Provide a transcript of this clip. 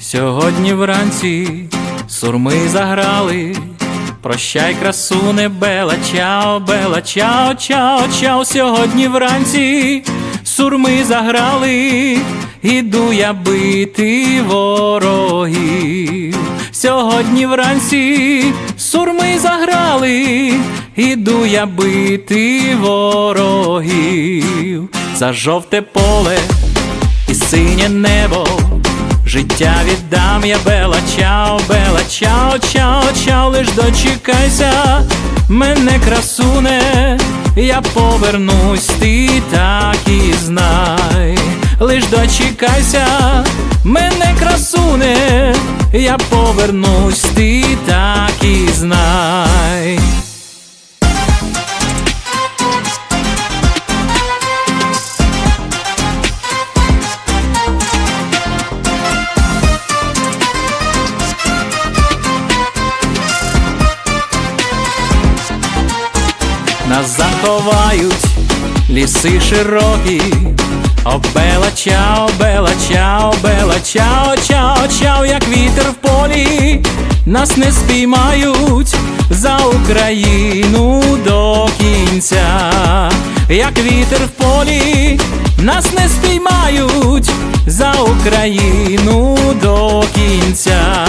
Сьогодні вранці сурми заграли. Прощай, красуне, бела, чао, бела, чао, чао, чао. Сьогодні вранці сурми заграли. Іду я бити ворогів. Сьогодні вранці сурми заграли. Іду я бити ворогів. За жовте поле і синє небо. Життя віддам я бела, чао, бела, чао, чао, чао, лиш дочекайся, мене красуне, я повернусь, ти так і знай, лиш дочекайся, мене красуне, я повернусь, ти так і знай. Нас заховають ліси широкі. О, бела, чао, бела, чао, бела, чао, чао, чао, як вітер в полі, нас не спіймають за Україну до кінця, як вітер в полі, нас не спіймають за Україну до кінця.